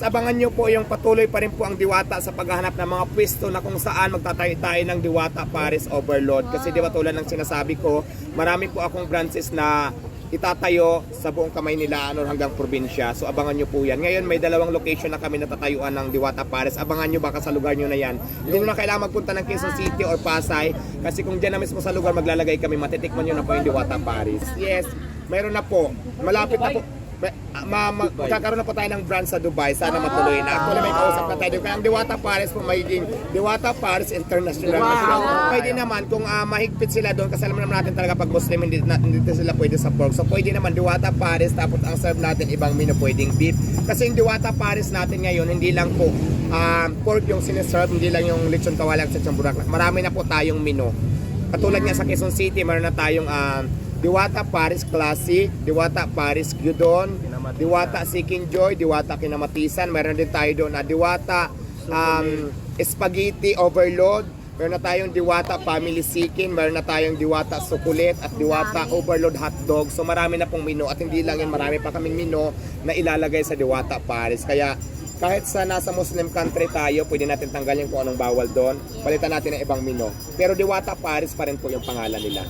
Abangan nyo po yung patuloy pa rin po ang Diwata sa paghahanap ng mga pwesto na kung saan magtatayo tayo ng Diwata Paris Overload. Kasi di ba tulad ng sinasabi ko, marami po akong branches na itatayo sa buong kamay nila ano, hanggang probinsya. So abangan nyo po yan. Ngayon may dalawang location na kami natatayuan ng Diwata Paris. Abangan nyo baka sa lugar nyo na yan. Hindi nyo na kailangan magpunta ng Quezon City or Pasay. Kasi kung dyan na mismo sa lugar maglalagay kami, matitikman nyo na po yung Diwata Paris. Yes, mayroon na po. Malapit na po. Ma, ma, magkakaroon na po tayo ng brand sa Dubai. Sana matuloy na. Actually, may kausap na tayo. Kaya ang Diwata Paris po magiging Diwata Paris International. Wow. Pwede naman kung ah, mahigpit sila doon kasi alam naman natin talaga pag Muslim hindi, na, hindi sila pwede sa pork. So pwede naman Diwata Paris tapos ang serve natin ibang menu pwedeng beef. Kasi yung Diwata Paris natin ngayon hindi lang po ah, pork yung siniserve, hindi lang yung lechon kawalang sa bulaklak. Marami na po tayong menu. Katulad nga sa Quezon City, meron na tayong ah, Diwata Paris Classic, Diwata Paris Gyudon, Diwata Seeking Joy, Diwata Kinamatisan. Meron din tayo doon na Diwata um, Spaghetti Overload. Meron na tayong Diwata Family Seeking, meron na tayong Diwata Sukulit at Diwata Overload Hotdog. So marami na pong menu at hindi lang yun, marami pa kaming menu na ilalagay sa Diwata Paris. Kaya kahit sa nasa Muslim country tayo, pwede natin tanggalin kung anong bawal doon. Palitan natin ng ibang menu. Pero Diwata Paris pa rin po yung pangalan nila.